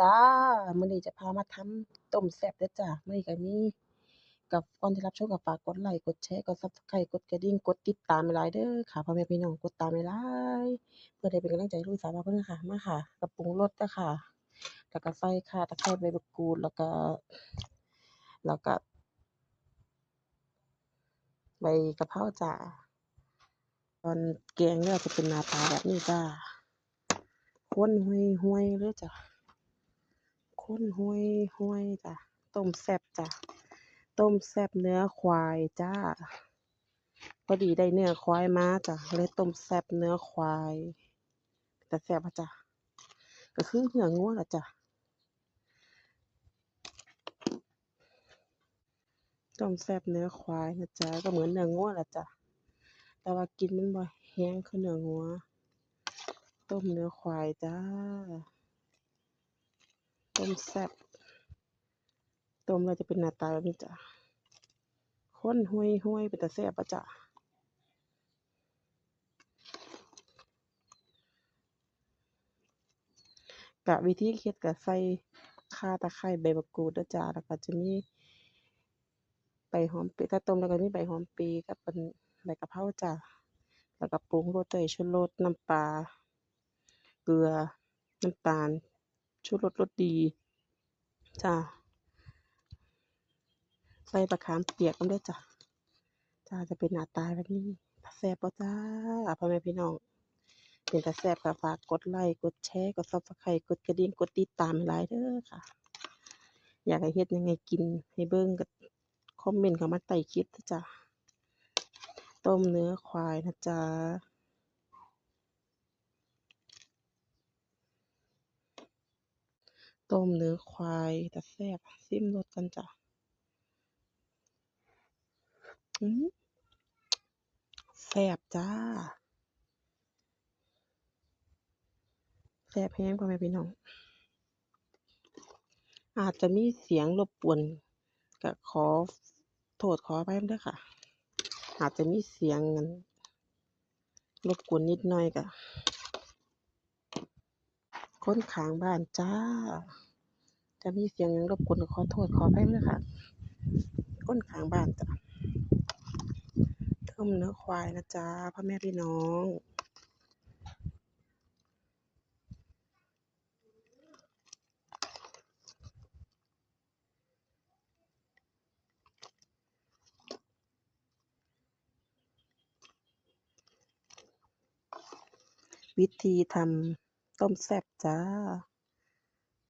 จ้ามื้อนี้จะพามาทำต้มแซ่บด้อจ้ามื้อนี้ก็มีกับก่อนที่รับชมก็ฝากกดไลก์กดแชร์กด Subscribe กดกระดิ่งกดติดตามหลายๆเด้อค่ะพ่อแม่พี่น้องกดตามหลายๆเพื่อได้เป็นกำลังใจให้ลูกสาวเราเพิ่อนค่ะมาค่ะก็ปรุงรสเด้อค่ะแล้วก็ใส่ข่าตะไคร้ใบมะกรูดแล้วก็แล้วก็ใบกะเพราจ้าตอนแกงแล้วจะเป็นหน้าตาแบบนี้จ้าคนห่วยๆเลยจ้ะ คนห่วยๆจ้ะ ต้มแซ่บจ้ะ ต้มแซ่บเนื้อควายจ้า พอดีได้เนื้อควายมาจ้ะ เลยต้มแซ่บเนื้อควาย แต่แซ่บอะจ้ะ ก็คือเนื้องัวล่ะจ้ะ ต้มแซ่บเนื้อควายนะจ๊ะ ก็เหมือนเนื้องัวล่ะจ้ะ แต่ว่ากินมันบ่แรงคือเนื้องัว ต้มเนื้อควายจ้า ต้มแซ่บต้มแล้วจะเป็นหน้าตาแบบนี้จ้ะคนห่วยๆเป็นตาแซ่บอะจ้ะก็วิธีเฮ็ดก็ใส่ข่าตะไคร้ใบมะกรูดเด้อจ้าแล้วก็จะมีใบหอมปีถ้าต้มแล้วก็มีใบหอมปรย์กับอันใบกะเพราจ้ะแล้วก็ปรุงรสด้วยชูรสน้ำปลาเกลือน้ำตาล ชูรสรสดี จ้าใส่มะขามเปียกนำเด้จ้ะจ้าจะเป็นหน้าตาแบบนี้แซ่บบ่จ้าพ่อแม่พี่น้องเป็นตาแซ่บก็ฝากกดไลก์กดแชร์กด Subscribe กดกระดิ่งกดติดตามหลายเด้อค่ะ อยากให้เฮ็ดยังให้กินให้เบิ่งก็คอมเมนต์เข้ามาใต้คลิปเด้อจ้ะต้มเนื้อควายนะจ๊ะ ต้มเนื้อควายตาแซ่บชิมรสก่อนจ้ะแซ่บจ้าแซ่บแรงพ่อแม่พี่น้อง อาจจะมีเสียงรบกวนก็ขอโทษขออภัยนำเด้อค่ะ อาจจะมีเสียงอันรบกวนนิดหน่อยก็ คนข้างบ้านจ้าถ้ามีเสียงยังรบกวนขอโทษขออภัยนำเด้อค่ะ คนข้างบ้านจ้ะต้มเนื้อควายนะจ๊ะพ่อแม่พี่น้องวิธีทำ ต้มแซ่บจ้า